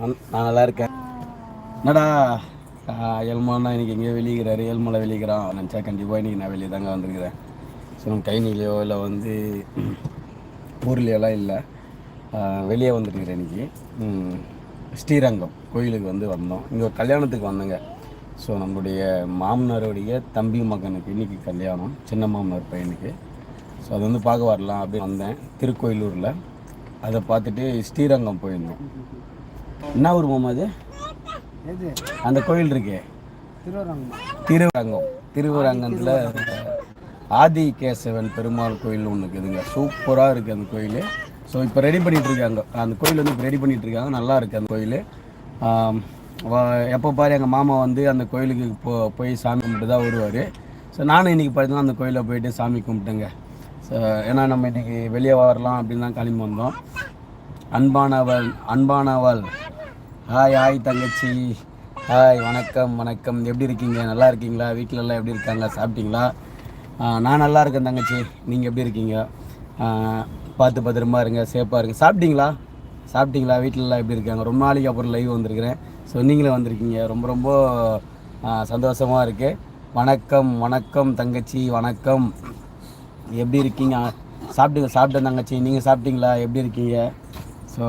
நான் நல்லா இருக்கேன். என்னடா எல்மானா இன்றைக்கி எங்கேயோ வெளியிகிறாரு ஏழ்மலை வெளியிகிறான் நினச்சா கண்டிப்பாக இன்றைக்கி நான் வெளியே தாங்க வந்திருக்கிறேன். ஸோ நம்ம கைனிலையோ இல்லை வந்து ஊர்லேயோலாம் இல்லை. வெளியே வந்துருக்கிறேன் இன்றைக்கி ஸ்ரீரங்கம் கோயிலுக்கு வந்து வந்தோம். இங்கே ஒரு கல்யாணத்துக்கு வந்தோங்க. ஸோ நம்மளுடைய மாமனாருடைய தம்பி மகனுக்கு இன்றைக்கி கல்யாணம். சின்ன மாமனார் பையனுக்கு. ஸோ அது வந்து பார்க்க வரலாம் அப்படின்னு வந்தேன். திருக்கோயிலூரில். அதை பார்த்துட்டு ஸ்ரீரங்கம் போயிருந்தோம். என்ன ஊர் மாமா அது? அந்த கோயில் இருக்கே. திருவரங்கம். திருவரங்கத்தில் ஆதி கேசவன் பெருமாள் கோயில் ஒன்று இருக்குதுங்க சூப்பராக இருக்குது அந்த கோயில். ஸோ இப்போ ரெடி பண்ணிட்டு இருக்காங்க. அந்த கோயில் வந்து இப்போ ரெடி பண்ணிட்டு இருக்காங்க. நல்லா இருக்குது அந்த கோயில். எப்போ பாரு எங்கள் மாமா வந்து அந்த கோயிலுக்கு போ போய் சாமி கும்பிட்டு தான் வருவார். ஸோ நானும் இன்றைக்கி பார்த்தீங்கன்னா அந்த கோயிலில் போயிட்டு சாமி கும்பிட்டேங்க. ஸோ ஏன்னா நம்ம இன்றைக்கி வெளியே வரலாம் அப்படின்னு தான் கிளம்பி வந்தோம். அன்பானவள் அன்பானவள். ஹாய் ஹாய் தங்கச்சி. ஹாய் வணக்கம் வணக்கம். எப்படி இருக்கீங்க? நல்லா இருக்கீங்களா? வீட்டிலலாம் எப்படி இருக்காங்க? சாப்பிட்டீங்களா? நான் நல்லா இருக்கேன் தங்கச்சி. நீங்கள் எப்படி இருக்கீங்க? பார்த்து பத்திரமா இருங்க சேஃபாக இருங்க. சாப்பிட்டீங்களா? சாப்பிட்டீங்களா? வீட்டிலலாம் எப்படி இருக்காங்க? ரொம்ப நாளைக்கு அப்புறம் லைவ் வந்திருக்கிறேன். ஸோ நீங்களும் வந்திருக்கீங்க. ரொம்ப ரொம்ப சந்தோஷமாக இருக்குது வணக்கம் வணக்கம் தங்கச்சி. வணக்கம். எப்படி இருக்கீங்க? சாப்பிட்டுங்க சாப்பிட்டேன் தங்கச்சி. நீங்கள் சாப்பிட்டீங்களா? எப்படி இருக்கீங்க? ஸோ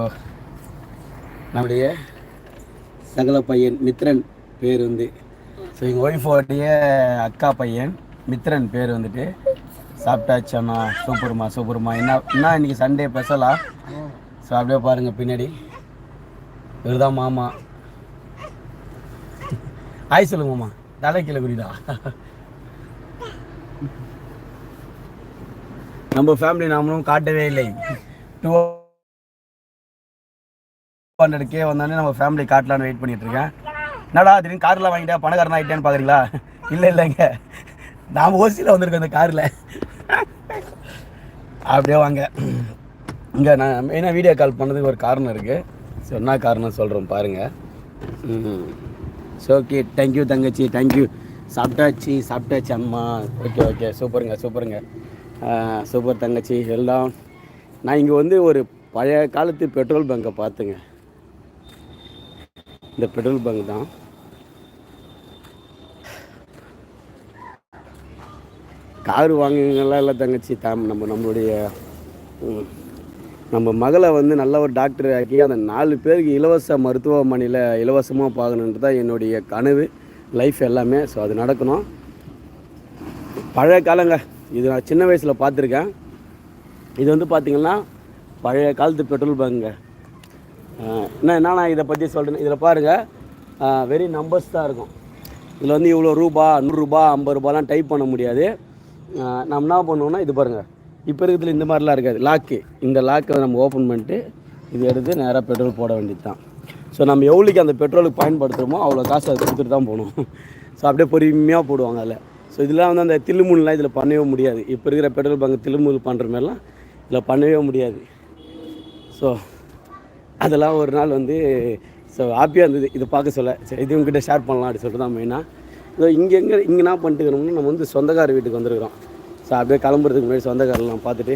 நம்முடைய சகல பையன் மித்ரன் பேர் வந்து. ஸோ எங்கள் ஒய்ஃபோடைய அக்கா பையன் மித்ரன் பேர் வந்துட்டு. சாப்பிட்டாச்சண்ணா சூப்பர்மா சூப்பர்மா. என்ன என்ன இன்னைக்கு சண்டே ஸ்பெஷலா ஸோ அப்படியே பாருங்கள் பின்னாடி. இவர் தான் மாமா. ஆய் சொல்லுங்க மாமா. தலை கீழே குறிதா நம்ம ஃபேமிலி நாமளும் காட்டவே இல்லை. டூ ஹண்ட்ரட் கே வந்தோடனே நம்ம ஃபேமிலி காட்டலான்னு வெயிட் பண்ணிட்டு இருக்கேன் என்னடா திடீர்னு கார்லாம் வாங்கிட்டேன் பணக்காரன் ஆகிட்டேன்னு பார்க்குறீங்களா இல்லை இல்லைங்க நாம் ஓசியில் வந்திருக்கோம் இந்த காரில் அப்படியே வாங்க. இங்கே நான் மெயினாக வீடியோ கால் பண்ணதுக்கு ஒரு காரணம் இருக்குது ஸோ என்ன காரணம் சொல்கிறோம் பாருங்கள் ஸோ ஓகே தேங்க்யூ தங்கச்சி தேங்க்யூ சாப்பிட்டாச்சு சாப்பிட்டாச்சு அம்மா. ஓகே ஓகே சூப்பருங்க சூப்பருங்க. சூப்பர் தங்கச்சி எல்லாம். நான் இங்கே வந்து ஒரு பழைய காலத்து பெட்ரோல் பங்கை பார்த்துங்க. இந்த பெட்ரோல் பங்க் தான். கார் வாங்குங்கலாம் இல்லை தங்கச்சி? தாம் நம்ம நம்மளுடைய நம்ம மகளை வந்து நல்ல ஒரு டாக்டர் ஆக்கி அந்த நாலு பேருக்கு இலவச மருத்துவமனையில் இலவசமாக பார்க்கணுன்றது தான் என்னுடைய கனவு. லைஃப் எல்லாமே ஸோ அது நடக்கணும். பழைய காலங்க இது நான் சின்ன வயசில் பார்த்துருக்கேன். இது வந்து பார்த்திங்கன்னா பழைய காலத்து பெட்ரோல் பங்குங்க என்ன என்ன நான் இதை பற்றி சொல்கிறேன் இதில் பாருங்கள் வெரி நம்பர்ஸ் தான் இருக்கும். இதில் வந்து இவ்வளோ ரூபா நூறுரூபா ஐம்பது ரூபாலாம் டைப் பண்ண முடியாது. நம்ம என்ன பண்ணுவோம்னா இது பாருங்கள் இப்போ இருக்கிறதுல இந்த மாதிரிலாம் இருக்காது. லாக்கு இந்த லாக்கை நம்ம ஓப்பன் பண்ணிட்டு இது எடுத்து நேராக பெட்ரோல் போட வேண்டியது தான் ஸோ நம்ம எவ்வளோக்கு அந்த பெட்ரோலுக்கு பயன்படுத்துகிறோமோ அவ்வளோ காசு அது கொடுத்துட்டு தான் போகணும். ஸோ அப்படியே பொறுமையாக போடுவாங்க அதில். ஸோ இதெல்லாம் வந்து அந்த தில்லுமுல்லாம் இதில் பண்ணவே முடியாது. இப்போ இருக்கிற பெட்ரோல் பங்க் தில்லுமுல் பண்ணுற மாதிரிலாம் இதில் பண்ணவே முடியாது. ஸோ அதெல்லாம் ஒரு நாள் வந்து ஸோ ஹாப்பியாக இருந்தது. இதை பார்க்க சொல்ல. சரி இது உங்ககிட்ட ஷேர் பண்ணலாம் அப்படி சொல்லிட்டு தான் மெயினாக ஸோ இங்கே எங்கே இங்கே என்ன பண்ணிட்டுக்கிறோம்னா நம்ம வந்து சொந்தக்கார வீட்டுக்கு வந்திருக்கிறோம். ஸோ அப்படியே கிளம்புறதுக்கு முன்னாடி சொந்தக்காரெல்லாம் பார்த்துட்டு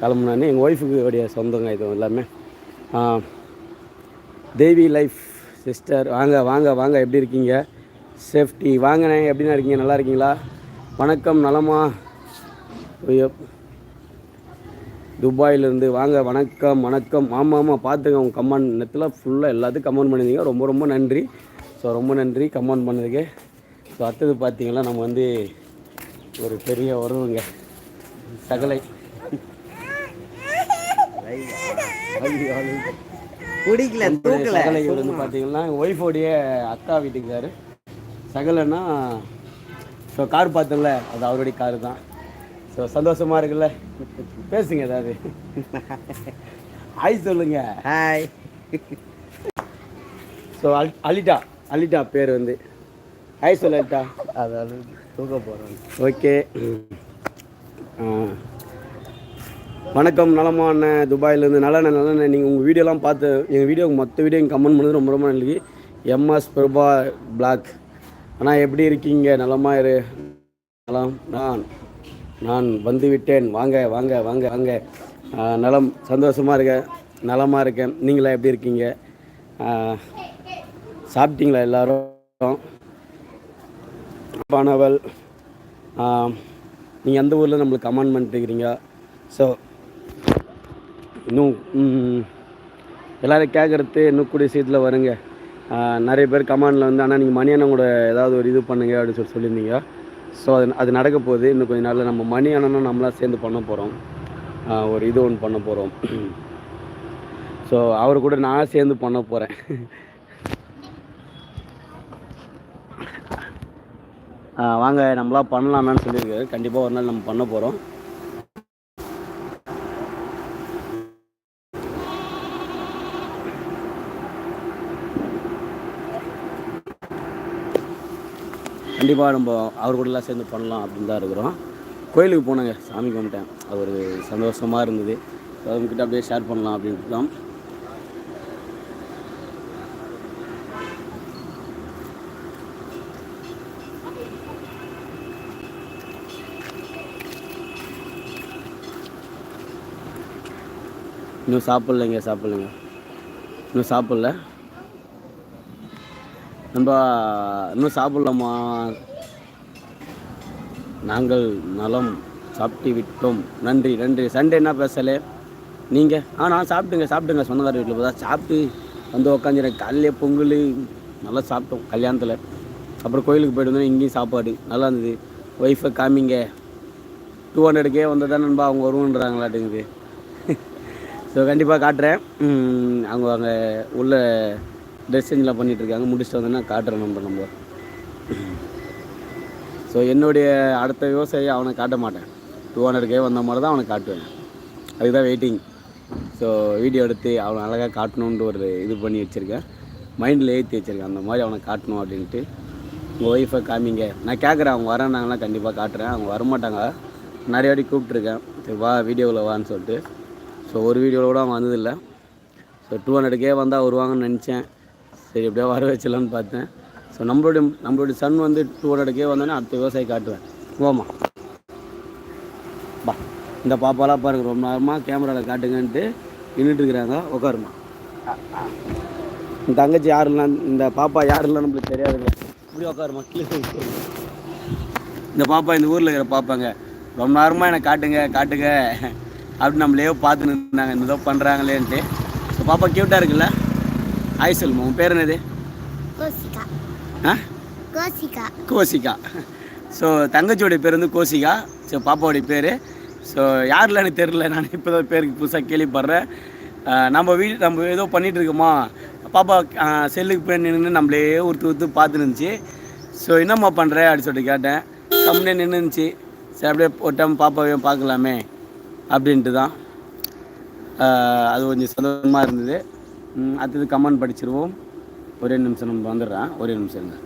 கிளம்புனானே எங்கள் ஒய்ஃபுக்கு உடைய சொந்தங்க இது எல்லாமே. தேவி லைஃப் சிஸ்டர் வாங்க வாங்க வாங்க. எப்படி இருக்கீங்க? சேஃப்டி வாங்கண்ணே எப்படின்னா இருக்கீங்க? நல்லா இருக்கீங்களா? வணக்கம் நலமா? ஐயோ. துபாயிலேருந்து வாங்க வணக்கம் வணக்கம் ஆமாம் ஆமாம் பார்த்துங்க உங்கள் கமெண்ட் நெத்தில் ஃபுல்லாக எல்லாத்துக்கும் கமெண்ட் பண்ணியிருந்தீங்க ரொம்ப ரொம்ப நன்றி. ஸோ ரொம்ப நன்றி கமெண்ட் பண்ணதுக்கு. ஸோ அடுத்தது பார்த்தீங்கன்னா நம்ம வந்து ஒரு பெரிய உறவுங்க. சகலை. தூக்கல. சகலை வந்து பார்த்தீங்கன்னா ஒய்ஃபோடைய அக்கா வீட்டுக்காரு சகலைன்னா ஸோ கார் பார்த்தோம்ல அது அவருடைய காரு தான். ஸோ சந்தோஷமா இருக்குல்ல? பேசுங்க ஏதாவது. ஆய் சொல்லுங்க. ஹாய் ஸோ அல் அலிட்டா அலிட்டா பேர் வந்து. ஹாய் சொல்லு அலிட்டா. அதாவது தூக்க போகிறோம் ஓகே வணக்கம் நலமா அண்ணன் துபாயிலேருந்து நல்ல நல்ல நீங்கள் உங்கள் வீடியோலாம் பார்த்து எங்கள் வீடியோ மொத்த வீடியோ கமெண்ட் பண்ணது ரொம்ப ரொம்ப நன்றி எம்எஸ் பிரபா பிளாக் அண்ணா எப்படி இருக்கீங்க? நலமா இரு. நலம் நான். நான் வந்து விட்டேன் வாங்க வாங்க வாங்க. வாங்க நலம் சந்தோஷமாக இருக்கேன் நலமாக இருக்கேன். நீங்களா எப்படி இருக்கீங்க? சாப்பிட்டீங்களா எல்லாரும்? பானவல் நீங்கள் எந்த ஊரில் நம்மளுக்கு கமெண்ட் பண்ணிட்டுருக்கிறீங்க ஸோ இன்னும் எல்லோரும் கேட்குறது இன்னும் கூடிய சீட்டில் வருங்க. நிறைய பேர் கமாண்டில் வந்து ஆனால் நீங்கள் மணி கூட ஏதாவது ஒரு இது பண்ணுங்க அப்படின்னு சொல்லி சொல்லியிருந்தீங்க. ஸோ அது அது நடக்க போகுது இன்னும் கொஞ்ச நாளில் நம்ம மணி அண்ணனும் நம்மளாம் சேர்ந்து பண்ண போகிறோம் ஒரு இது ஒன்று பண்ண போகிறோம் ஸோ அவர் கூட நான் சேர்ந்து பண்ண போகிறேன் வாங்க நம்மளாம் பண்ணலாமான்னு சொல்லியிருக்காரு. கண்டிப்பாக ஒரு நாள் நம்ம பண்ண போகிறோம் கண்டிப்பாக நம்ம அவர் கூடலாம் சேர்ந்து பண்ணலாம் அப்படின்னு தான் இருக்கிறோம். கோயிலுக்கு போனேங்க சாமி கும்பிட்டேன். அது ஒரு சந்தோஷமாக இருந்தது. அவங்கக்கிட்ட அப்படியே ஷேர் பண்ணலாம் அப்படின்ட்டு தான் இன்னும் சாப்பிட்லைங்க சாப்பிட்லைங்க. இன்னும் சாப்பிட்ல. நம்ம இன்னும் சாப்பிடலாமா? நாங்கள் நலம் சாப்பிட்டு விட்டோம் நன்றி நன்றி. சண்டே என்ன பேசலே நீங்கள் ஆ நான் சாப்பிட்டுங்க சாப்பிட்டுங்க. சொந்தக்கார வீட்டில் போதா சாப்பிட்டு வந்து உக்காந்துறேன் காலையிலே பொங்கல் நல்லா சாப்பிட்டோம் கல்யாணத்தில். அப்புறம் கோயிலுக்கு போய்ட்டு வந்தோம் இங்கேயும் சாப்பாடு. நல்லா இருந்தது. ஒய்ஃபை காமிங்க. டூ ஹண்ட்ரடுக்கே வந்தால் தான் நண்பா? அவங்க வருவோன்றாங்களாட்டுங்குது. ஸோ கண்டிப்பாக காட்டுறேன். அவங்க அங்கே உள்ள ட்ரெஸ் சேஞ்செலாம் பண்ணிகிட்டு இருக்காங்க முடிச்சுட்டு வந்தோன்னா காட்டுறேன் நம்ம நம்ம. ஸோ என்னுடைய அடுத்த விவசாயி அவனை காட்ட மாட்டேன். டூ ஹண்ட்ரட்கே வந்த மாதிரி தான் அவனை காட்டுவேன். அதுக்கு தான் வெயிட்டிங் ஸோ வீடியோ எடுத்து அவனை அழகாக காட்டணுன்ட்டு ஒரு இது பண்ணி வச்சுருக்கேன். மைண்டில் ஏற்றி வச்சுருக்கேன். அந்த மாதிரி அவனை காட்டணும் அப்படின்ட்டு. உங்கள் ஒய்ஃபை காமிங்க. நான் கேட்குறேன் அவங்க வரேன்னாங்கன்னா கண்டிப்பாக காட்டுறேன். அவங்க வரமாட்டாங்க. நிறைய வாட்டி கூப்பிட்ருக்கேன் சரி வா வீடியோவில் வான்னு சொல்லிட்டு. ஸோ ஒரு வீடியோவில் கூட அவன் வந்ததில்லை. ஸோ டூ ஹண்ட்ரட்கே வந்தால் வருவாங்கன்னு நினச்சேன். சரி எப்படியோ வர வச்சிடலான்னு பார்த்தேன். ஸோ நம்மளுடைய நம்மளுடைய சன் வந்து டூ ஹண்ட்ரடுக்கே வந்தோன்னே அடுத்த விவசாயி காட்டுவேன். போமா பா இந்த பாப்பாலாம் பாருங்க ரொம்ப நேரமாக கேமராவில் காட்டுங்கன்ட்டு நின்றுட்டு இருக்கிறாங்க. உட்காருமா இந்த தங்கச்சி யாருலாம் இந்த பாப்பா யாருலாம் நம்மளுக்கு தெரியாதுங்க. இப்படி உட்காருமா கீழே இந்த பாப்பா இந்த ஊரில் இருக்கிற பாப்பாங்க. ரொம்ப நேரமாக என்னை காட்டுங்க காட்டுங்க. அப்படின்னு நம்மளே பார்த்துன்னு இருந்தாங்க. இந்த பண்ணுறாங்களேன்ட்டு ஸோ பாப்பா க்யூட்டாக இருக்குல்ல? ஆய் சொல்லுமா உன் பேர் என்னது கோசிகா ஆ கோசிகா கோசிகா ஸோ தங்கச்சியோடைய பேர் வந்து கோசிகா ஸோ பாப்பாவுடைய பேர். ஸோ யாரில் எனக்கு தெரில நான் இப்போ தான் பேருக்கு புதுசாக கேள்விப்படுறேன். நம்ம வீடு நம்ம ஏதோ பண்ணிகிட்டு இருக்கோமா? பாப்பா செல்லுக்கு போய் நின்று நம்மளே ஒருத்து ஒருத்து பார்த்து இருந்துச்சு ஸோ என்னம்மா பண்ணுற அப்படின்னு சொல்லிட்டு கேட்டேன். கம்முனே நின்று இருந்துச்சு சரி அப்படியே ஒரு டைம் பாப்பாவையும் பார்க்கலாமே. அப்படின்ட்டு தான் அது கொஞ்சம் சந்தோஷமாக இருந்தது. அடுத்தது கமெண்ட் படிச்சிருவோம். ஒரே நிமிஷம் நம்ம வந்துடுறேன். ஒரே நிமிஷம் இருங்க.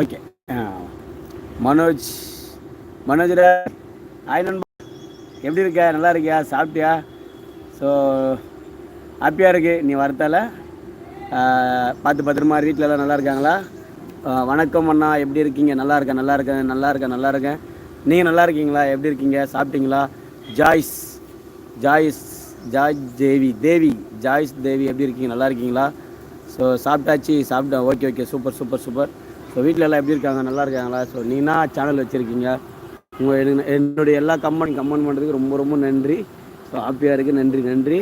ஓகே. மனோஜ் மனோஜர் ஹாய் நண்பா. எப்படி இருக்க? நல்லா இருக்கியா? சாப்பிட்டியா? ஸோ ஹாப்பியாக இருக்கு. நீ வரத்தால? பார்த்து பத்திரமா வீட்டில் எல்லாம் நல்லா இருக்காங்களா? வணக்கம் அண்ணா. எப்படி இருக்கீங்க? நல்லா இருக்கேன் நல்லா இருக்கேன் நல்லா இருக்கேன் நல்லா இருக்கேன். நீங்கள் நல்லா இருக்கீங்களா? எப்படி இருக்கீங்க? சாப்பிட்டீங்களா? Joyce Joyce. Joy Devi Devi Joyce Devi எப்படி இருக்கீங்க? நல்லா இருக்கீங்களா? ஸோ சாப்பிட்டாச்சு சாப்பிட்டேன் okay okay super super super so வீட்டில் எல்லாம் எப்படி இருக்காங்க? நல்லா இருக்காங்களா? ஸோ நீனா சேனல் வச்சுருக்கீங்க? உங்கள் என்னுடைய எல்லா கமெண்ட் கமெண்ட் பண்ணுறதுக்கு ரொம்ப ரொம்ப நன்றி. ஸோ ஹாப்பியாக இருக்குது நன்றி நன்றி.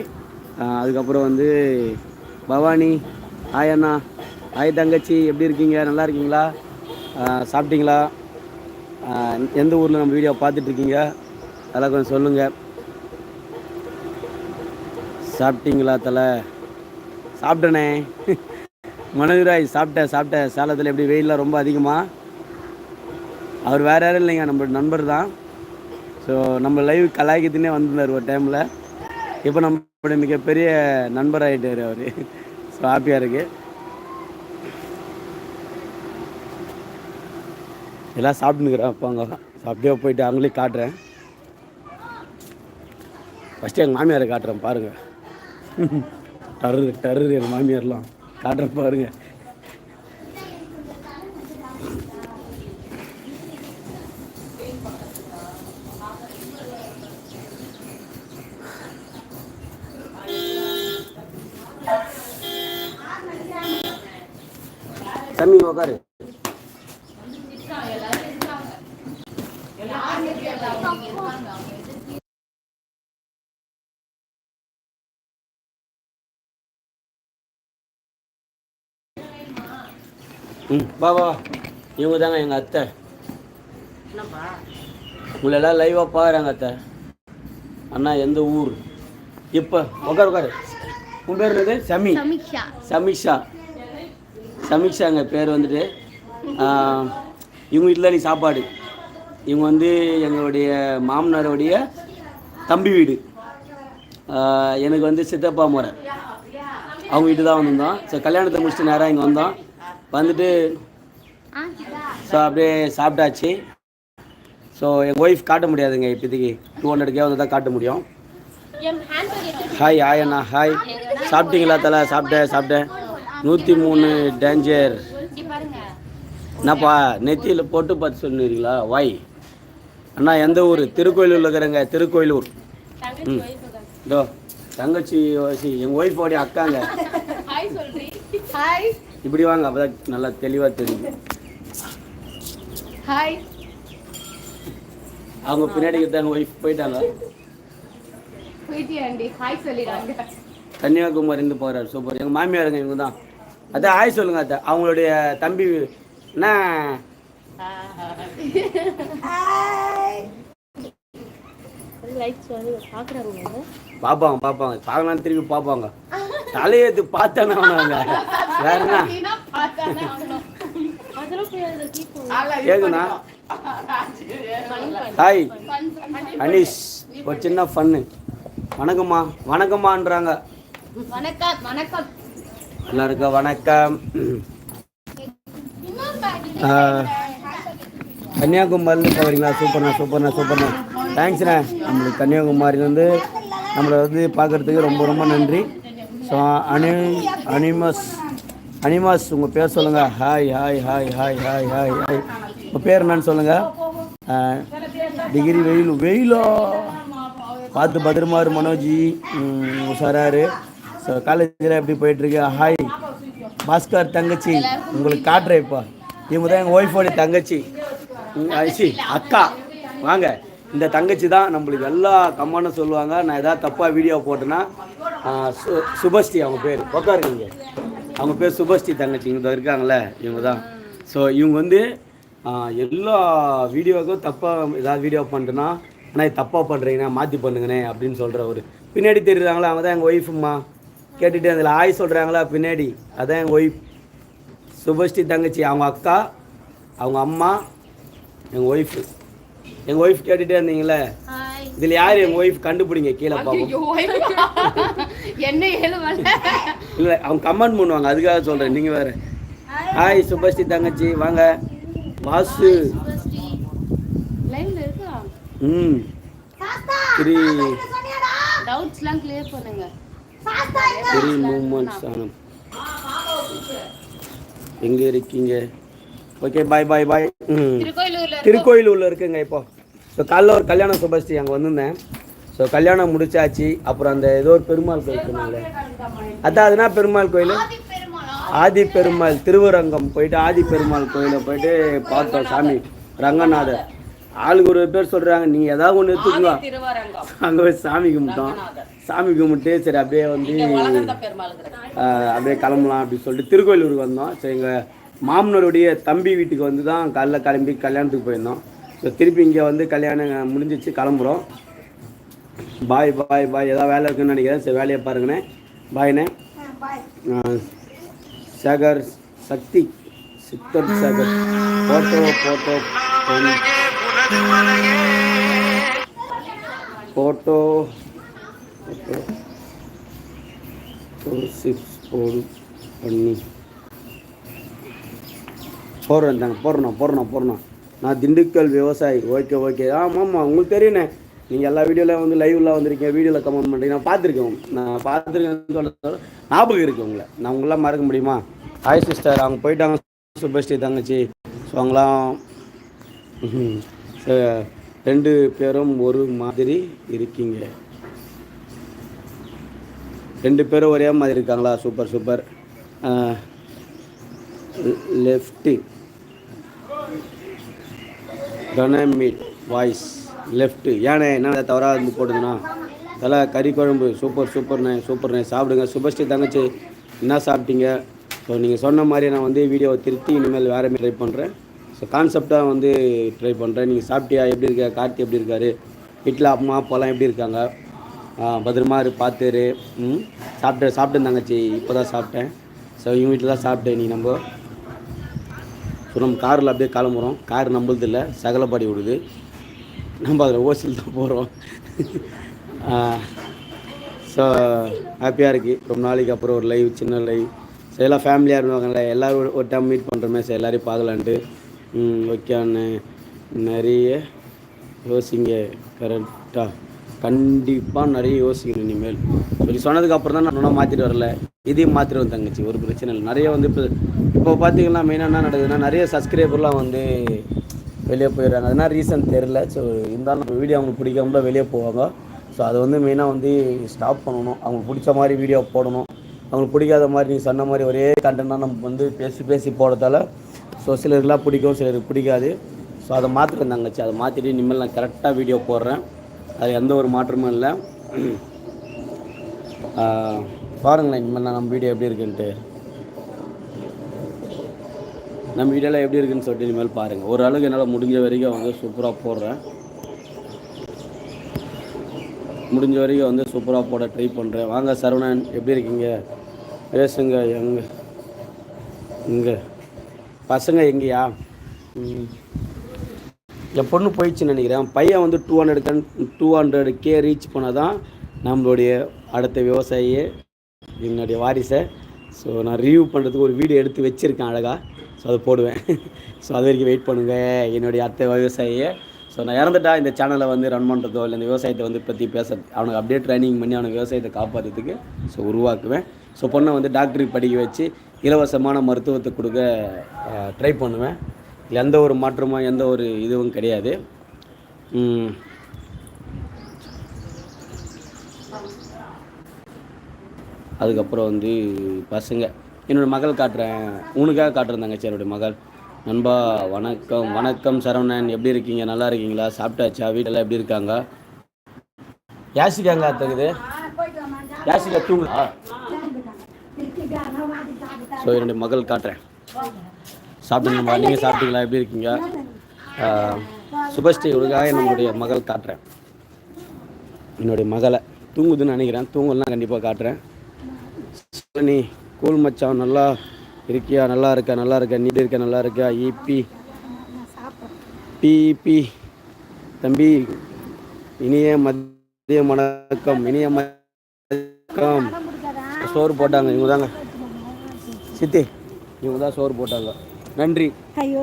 அதுக்கப்புறம் வந்து பவானி ஹாய் அண்ணா. ஹாய் தங்கச்சி எப்படி இருக்கீங்க? நல்லா இருக்கீங்களா? சாப்பிட்டீங்களா? எந்த ஊரில் நம்ம வீடியோ பார்த்துட்ருக்கீங்க அதெல்லாம் கொஞ்சம் சொல்லுங்கள் சாப்பிட்டீங்களா தலை? சாப்பிட்டேனே. மனோஜராய் சாப்பிட்டேன் சாப்பிட்டேன் சேலத்தில் எப்படி வெயில்லாம் ரொம்ப அதிகமாக அவர் வேறு யாரும் இல்லைங்க நம்ம நண்பர் தான். ஸோ நம்ம லைவ் கலாய்க்கத்துனே வந்திருந்தார் ஒரு டைமில் இப்போ நம்மளுடைய மிகப்பெரிய நண்பர் ஆகிட்டார் அவர். ஸோ ஹாப்பியாக இருக்குது எல்லாம் சாப்பிட்டுக்கிறேன் அப்போ அங்கே. அப்படியே போயிட்டு அவங்களே காட்டுறேன். ஃபஸ்ட்டு எங்கள் மாமியாரை காட்டுறேன் பாருங்கள் டரு டரு என் மாமியார்லாம். காட்டுற பாருங்க. தம்பி உக்காரு. ம். வா வா. இவங்க தாங்க எங்கள் அத்தை. உங்களை எல்லாம் லைவாக பார்க்குறாங்க அத்தை. அண்ணா எந்த ஊர்? இப்போ உட்காரு உட்காரு உன் பேர் என்னது? சமி. சமீஷா சமீஷாங்க பேர் வந்துட்டு. இவங்க வீட்டில் நீ சாப்பாடு. இவங்க வந்து எங்களுடைய மாமனாருடைய தம்பி வீடு. எனக்கு வந்து சித்தப்பா முறை. அவங்க வீட்டு தான் வந்திருந்தோம். ஸோ கல்யாணத்தை முடிச்சுட்டு நேராக இங்கே வந்தோம். வந்துட்டு ஸோ அப்படியே சாப்பிட்டாச்சு. ஸோ எங்கள் ஒய்ஃப் காட்ட முடியாதுங்க இப்போதைக்கு. டூ ஹண்ட்ரட் கே வந்து தான் காட்ட முடியும். ஹாய் ஹாய் அண்ணா ஹாய் சாப்பிட்டீங்களா தலை? சாப்பிட்டேன் சாப்பிட்டேன். நூற்றி மூணு டேஞ்சர் என்னப்பா நெத்தியில் போட்டு பார்த்து சொன்னீங்களா வாய் அண்ணா எந்த ஊர்? திருக்கோயிலூரில் இருக்கிறேங்க திருக்கோயிலூர். ம். இதோ தங்கச்சி எங்கள் ஒய்ஃபோடைய அக்காங்க. ஹாய் இப்படி வாங்க அப்பதான் நல்லா தெளிவாக தெரியும். ஹாய் அவங்க பின்னாடி எங்கள் ஒய்ஃப் போயிட்டாங்க. போயிட்டியாண்டி ஹாய் சொல்லிடுறாங்க. கன்னியாகுமரிந்து போகிறார் சூப்பர் எங்கள் மாமியாருங்க இவங்க தான் அதான் ஆய் சொல்லுங்க அத்தை. அவங்களுடைய தம்பி என்ன? பார்ப்பாங்க பார்ப்பாங்க பார்க்கலாம் திருப்பி பார்ப்பாங்க தலையெடுத்து பார்த்தானே கேக்குண்ணா ஹாய். அனீஷ் ஒரு சின்ன ஃபன்னு வணக்கம்மா. வணக்கம்மான்றாங்க. வணக்கம் வணக்கம். எல்லாருக்கும் வணக்கம். ஆஹ், கன்னியாகுமரியிலேருந்து போகிறீங்களா சூப்பர்ண்ணா சூப்பர்ண்ணா சூப்பர்ண்ணா. தேங்க்ஸ்ண்ணே நம்மளுக்கு கன்னியாகுமரியிலேருந்து நம்மளை வந்து பார்க்குறதுக்கு ரொம்ப ரொம்ப நன்றி. ஸோ அனி அனிமஸ் அனிமாஸ் உங்கள் பேர் சொல்லுங்கள் hi hi hi hi hi hi hi உங்கள் பேர் என்னன்னு சொல்லுங்கள் டிகிரி வெயில் வெயிலோ? பார்த்து பத்ரமார் மனோஜி. உஷாராரு. ஸோ காலேஜில் எப்படி போயிட்டுருக்கு? ஹாய் பாஸ்கர் தங்கச்சி உங்களுக்கு காட்டுறேன் இப்போ. இவங்க தான் எங்கள் ஒய்ஃபோடைய தங்கச்சி. ஐசி அக்கா. வாங்க. இந்த தங்கச்சி தான் நம்மளுக்கு எல்லா கம்மானும் சொல்லுவாங்க. நான் எதாவது தப்பாக வீடியோ போட்டேன்னா சு- சுபஸ்ரீ அவங்க பேர். உட்காருங்க அவங்க பேர் சுபஸ்ரீ தங்கச்சி இங்கே இருக்காங்களே இவங்க தான் ஸோ இவங்க வந்து எல்லா வீடியோவுக்கும் தப்பாக ஏதாவது வீடியோ பண்ணிட்டேன்னா ஆனால் இது தப்பாக பண்ணுறீங்கண்ணா மாற்றி பண்ணுங்கண்ணே அப்படின்னு சொல்கிற ஒரு பின்னாடி தெரியுறாங்களா அவங்க தான் எங்கள் ஒய்ஃபும்மா கேட்டுட்டு அதில் ஆய் சொல்கிறாங்களா பின்னாடி. அதான் எங்கள் ஒய்ஃப் சுபஸ்ரீ தங்கச்சி அவங்க அக்கா அவங்க அம்மா எங்கள் ஒய்ஃபு எங்கள் ஒய்ஃப் கேட்டுகிட்டே இருந்தீங்களே இதில் யார் எங்கள் ஒய்ஃப் கண்டுபிடிங்க கீழே பார்ப்போம் என்ன ஏழுமல்ல இல்லை அவங்க கமெண்ட் பண்ணுவாங்க. அதுக்காக சொல்கிறேன் நீங்கள் வேறு. ஹாய் சுபஸ்ரீ தங்கச்சி. வாங்க. வாசு. லைன்ல இருக்கா? ம். த்ரீ டவுட்ஸ்லாம் கிளியர் பண்ணுங்க. த்ரீ மூமெண்ட்ஸ் ஆனம் எங்கே இருக்கீங்க? ஓகே பாய் பாய் பாய் திருக்கோயிலூரில் இருக்குங்க இப்போ. ஸோ காலைல ஒரு கல்யாணம் சுபஸ்ரீ அங்கே வந்திருந்தேன். ஸோ கல்யாணம் முடிச்சாச்சு. அப்புறம் அந்த ஏதோ ஒரு பெருமாள் கோயில் சொன்னாங்க அதான் அதுனா பெருமாள் கோயில்? ஆதி பெருமாள் திருவரங்கம் போயிட்டு ஆதி பெருமாள் கோயிலை போயிட்டு பார்த்தோம் சாமி ரங்கநாதர். ஆளுக்கு ஒரு பேர் சொல்கிறாங்க நீ ஏதாவது ஒன்று எடுத்துக்கோங்க அங்கே போய் சாமி கும்பிட்டோம். சாமி கும்பிட்டு சரி அப்படியே வந்து அப்படியே கிளம்பலாம் அப்படின்னு சொல்லிட்டு திருக்கோயிலூருக்கு வந்தோம். ஸோ எங்கள் மாமனருடைய தம்பி வீட்டுக்கு வந்து தான் காலைல கிளம்பி கல்யாணத்துக்கு போயிருந்தோம். ஸோ திருப்பி இங்கே வந்து கல்யாணம் முடிஞ்சிச்சு கிளம்புறோம். பாய் பாய் பாய் ஏதாவது வேலை இருக்குன்னு நினைக்கிறேன். சரி வேலையை பாருங்கண்ணே. பாய்ண்ணே Sekar Sakthi Siddhar Sekar. Photo photo photo photo six போடு பண்ணி. போடுறேன் தாங்க போடுறேன் போடுறேன் போடுறேன். நான் திண்டுக்கல் விவசாயி. Okay okay. ஆமாம்மா உங்களுக்கு தெரியுண்ணே நீங்கள் எல்லா வீடியோவில் வந்து லைவ்லாம் வந்திருக்கீங்க வீடியோவில் கமெண்ட் பண்ணுறீங்க நான் பார்த்துருக்கேன். நான் பார்த்துருக்கேன்னு சொல்ல ஞாபகம் இருக்குது உங்களை. நான் உங்களாம் மறக்க முடியுமா? ஹாய் சிஸ்டர் அவங்க போயிட்டாங்க சூப்பர் ஸ்ரீ தங்கச்சி ஸோ அவங்களாம் ரெண்டு பேரும் ஒரு மாதிரி இருக்கீங்க. ரெண்டு பேரும் ஒரே மாதிரி இருக்காங்களா? சூப்பர் சூப்பர் லெஃப்ட்டு டொனமிட் வாய்ஸ் லெஃப்ட்டு ஏண்ணே என்ன தவறாக இருந்து போடுதுண்ணா தலை கறி குழம்பு சூப்பர் சூப்பர்ண்ணே சூப்பர்ண்ணே சாப்பிடுங்க. சுபஸ்ரீ தங்கச்சி என்ன சாப்பிட்டீங்க? ஸோ நீங்கள் சொன்ன மாதிரி நான் வந்து வீடியோவை திருத்தி இனிமேல் வேறு மாதிரி ட்ரை பண்ணுறேன் ஸோ கான்செப்டாக வந்து ட்ரை பண்ணுறேன் நீங்கள் சாப்பிட்டியா? எப்படி இருக்க? கார்த்தி எப்படி இருக்காரு? வீட்டில் அம்மா அப்பாலாம் எப்படி இருக்காங்க? பத்திரமா இரு பார்த்துரு ம்? சாப்பிட்டு சாப்பிட்டேன் தங்கச்சி இப்போ தான் சாப்பிட்டேன். ஸோ இவங்க வீட்டில் தான் சாப்பிட்டேன் நீ நம்ம. ஸோ நம்ம காரில் அப்படியே கிளம்புறோம். கார் நம்மளது இல்லை சகலப்பாடி விடுது நம்ம அதில் ஓசில் தான் போகிறோம் ஸோ ஹாப்பியாக இருக்குது ரொம்ப நாளைக்கு அப்புறம் ஒரு லைவ் சின்ன லைவ் ஸோ எல்லாம் ஃபேமிலியாக இருந்தவங்கள எல்லோரும் ஒரு- ஒரு டைம் மீட் பண்ணுறோமே ஸோ எல்லோரையும் பார்க்கலான்ட்டு. ஓகே அண்ணே. நிறைய யோசிங்க கரெக்டாக கண்டிப்பாக நிறைய யோசிக்கணும் இனிமேல். சொல்லி சொன்னதுக்கப்புறம் தான் நான் ஒன்றும் மாற்றிட்டு வரல. இதையும் மாற்றிடுவேன் தங்கச்சி ஒரு பிரச்சனை இல்லை. நிறைய வந்து இப்போ இப்போ பார்த்தீங்கன்னா மெயினாக என்ன நடக்குதுன்னா நிறைய சப்ஸ்கிரைபர்லாம் வந்து வெளியே போயிடுறாங்க. அதனால் ரீசன் தெரில ஸோ இருந்தாலும் நம்ம வீடியோ அவங்களுக்கு பிடிக்காமல வெளியே போவாங்க. ஸோ அதை வந்து மெயினாக வந்து ஸ்டாப் பண்ணணும். அவங்களுக்கு பிடிச்ச மாதிரி வீடியோ போடணும். அவங்களுக்கு பிடிக்காத மாதிரி நீங்கள் சொன்ன மாதிரி ஒரே கண்டென்ட்டாக நம்ம வந்து பேசி பேசி போடுறதால ஸோ சிலருக்குலாம் பிடிக்கும் சிலருக்கு பிடிக்காது. ஸோ அதை மாற்றுறேன் தங்கச்சி அதை மாற்றிட்டு இனிமேல் நான் கரெக்டாக வீடியோ போடுறேன். அது எந்த ஒரு மாற்றமும் இல்லை. பாருங்களேன் இனிமேல் நான் நம்ம வீடியோ எப்படி இருக்குன்ட்டு. நம்ம வீடியோலாம் எப்படி இருக்குன்னு சொல்லிட்டு இனிமேல் பாருங்கள் ஒரு அளவுக்கு என்னால் முடிஞ்ச வரைக்கும் வந்து சூப்பராக போடுறேன். முடிஞ்ச வரைக்கும் வந்து சூப்பராக போட ட்ரை பண்ணுறேன் வாங்க சரவணன் எப்படி இருக்கீங்க? பேசுங்க எங்க? இங்கே. பசங்க எங்கேயா? ம். என் பொண்ணு போயிடுச்சுன்னு நினைக்கிறேன். பையன் வந்து டூ ஹண்ட்ரட் கன் டூ ஹண்ட்ரட் கே ரீச் பண்ணால் தான் நம்மளுடைய அடுத்த விவசாயி என்னுடைய வாரிசை. ஸோ நான் ரிவ்யூ பண்ணுறதுக்கு ஒரு வீடியோ எடுத்து வச்சுருக்கேன் அழகாக ஸோ அதை போடுவேன். ஸோ அது வரைக்கும் வெயிட் பண்ணுங்கள் என்னுடைய அத்தை விவசாயியை. ஸோ நான் இறந்துட்டா இந்த சேனலை வந்து ரன் பண்ணுறதோ இல்லை இந்த விவசாயத்தை வந்து பற்றி பேசுறது அவனுக்கு அப்படியே ட்ரைனிங் பண்ணி அவனுக்கு விவசாயத்தை காப்பாற்றுறதுக்கு ஸோ உருவாக்குவேன். ஸோ பொண்ணை வந்து டாக்டருக்கு படிக்க வச்சு இலவசமான மருத்துவத்தை கொடுக்க ட்ரை பண்ணுவேன். எந்த ஒரு மாற்றமும் எந்த ஒரு இதுவும் கிடையாது. அதுக்கப்புறம் வந்து பசங்க. என்னோடய மகள் காட்டுறேன். உனக்காக காட்டுறேன் தங்கச்சி என்னுடைய மகள். நண்பா வணக்கம். வணக்கம் சரவணன். எப்படி இருக்கீங்க? நல்லா இருக்கீங்களா? சாப்பிட்டாச்சா? வீட்டெல்லாம் எப்படி இருக்காங்க? யாசிக்காங்க அத்தகுது யாசிகா தூங்குதா? ஸோ என்னுடைய மகள் காட்டுறேன். சாப்பிட்டீங்களா நீங்கள் சாப்பிட்டீங்களா? எப்படி இருக்கீங்க? சுபஸ்ரீ உங்களுக்காக நம்மளுடைய மகள் காட்டுறேன். என்னுடைய மகளை. தூங்குதுன்னு நினைக்கிறேன். தூங்கலாம் கண்டிப்பாக காட்டுறேன். நீ கூல் மச்சான் நல்லா இருக்கியா? நல்லா இருக்க நல்லா இருக்க. நீ இருக்க? நல்லா இருக்க இபி பிபி தம்பி இனிய மதிய வணக்கம். இனிய வணக்கம் சோறு போட்டாங்க. இவங்க தாங்க. சித்தி இவங்க தான் சோறு போட்டாங்க. நன்றி. ஐயோ.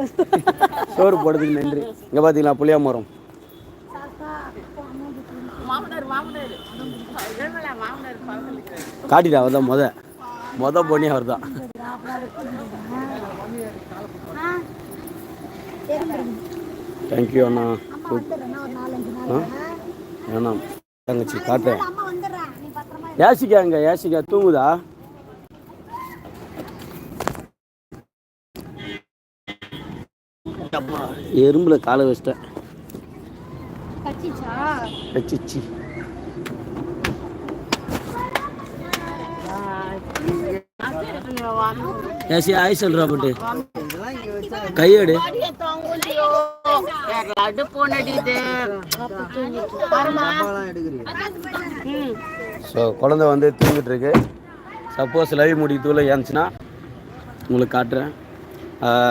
சோறு போட்டதுக்கு நன்றி. இங்கே பார்த்தீங்களா புளியா மரம். காட்டிட்டா அவர் தான் முத. முத பொண்ணி அவர் தான் தேங்க்யூ அண்ணா. ஆ? வேணாம். தங்கச்சி காட்டுறேன். யாசிக்கா இங்க யாசிக்கா தூங்குதா? எறும்புல காலை வச்சிட்டேன். கச்சிச்சா. ஏசி ஆய் சொல்றா போட்டு. கையெடு. ஸோ குழந்தை வந்து தூங்கிட்டு இருக்கு. சப்போஸ் லைவ் முடிக்கத்துள்ள ஏந்துச்சுன்னா உங்களுக்கு காட்டுறேன்.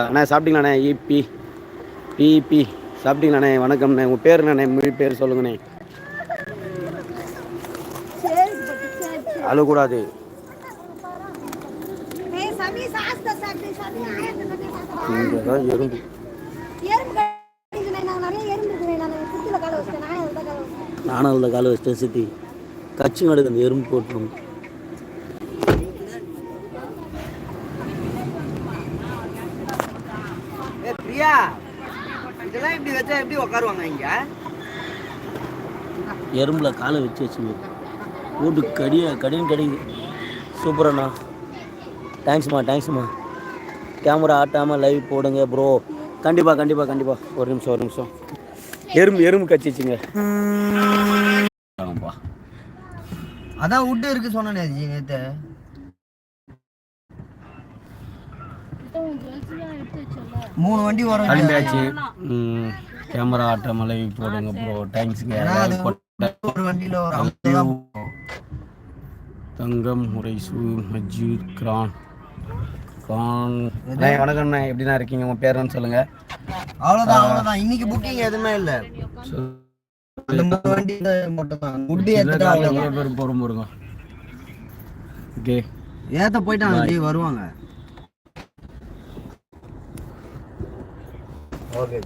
அண்ணா சாப்பிட்டீங்களாண்ணே இபி பிபி சாப்பிட்டீங்களாண்ணே வணக்கம்ண்ணே உங்கள் பேர் என்னண்ணே மொழி பேர் சொல்லுங்கண்ணே அழுகூடாது. இங்கே தான் எறும்பு நானும் அதில் காலை வச்சிட்டேன். சித்தி. கச்சி நடுக்கு அந்த எறும்பு போட்டுரும் ஏ பிரியா இதெல்லாம் இப்படி வச்சா எப்படி உட்காருவாங்க இங்க? எறும்புல காலை வச்சு வச்சுங்க. போட்டு கடிய கடின்னு கடிங்க. சூப்பரண்ணா தேங்க்ஸ்மா தேங்க்ஸ்மா கேமரா ஆட்டாமல் லைவ் போடுங்க ப்ரோ கண்டிப்பாக கண்டிப்பாக கண்டிப்பாக ஒரு நிமிஷம் ஒரு நிமிஷம். எறும்பு எறும்பு கச்சிச்சுங்க. அதான் உட்டு இருக்கு சொன்னேனே நேத்து. மூணு வண்டி வரும். ம், கேமரா ஆட்டாமல் லைவ் போடுங்க ப்ரோ தேங்க்ஸுங்க ஒரு வண்டியில ஒரு. தங்கம் முறைசு மஜீத் கிரான். அண்ணே, வணக்கம்ண்ணே. எப்படிண்ணா இருக்கீங்க? உங்கள் பேருன்னு சொல்லுங்கள் அவ்வளவுதான் அவ்வளவுதான். இன்னைக்கு புக்கிங் எதுவுமே இல்ல. வண்டியில மட்டும் தான் அவ்வளவுதான். பேர் போகிறோம் ஓகே. ஏத்த போயிட்டாங்க ஜி வருவாங்க. ஓகே.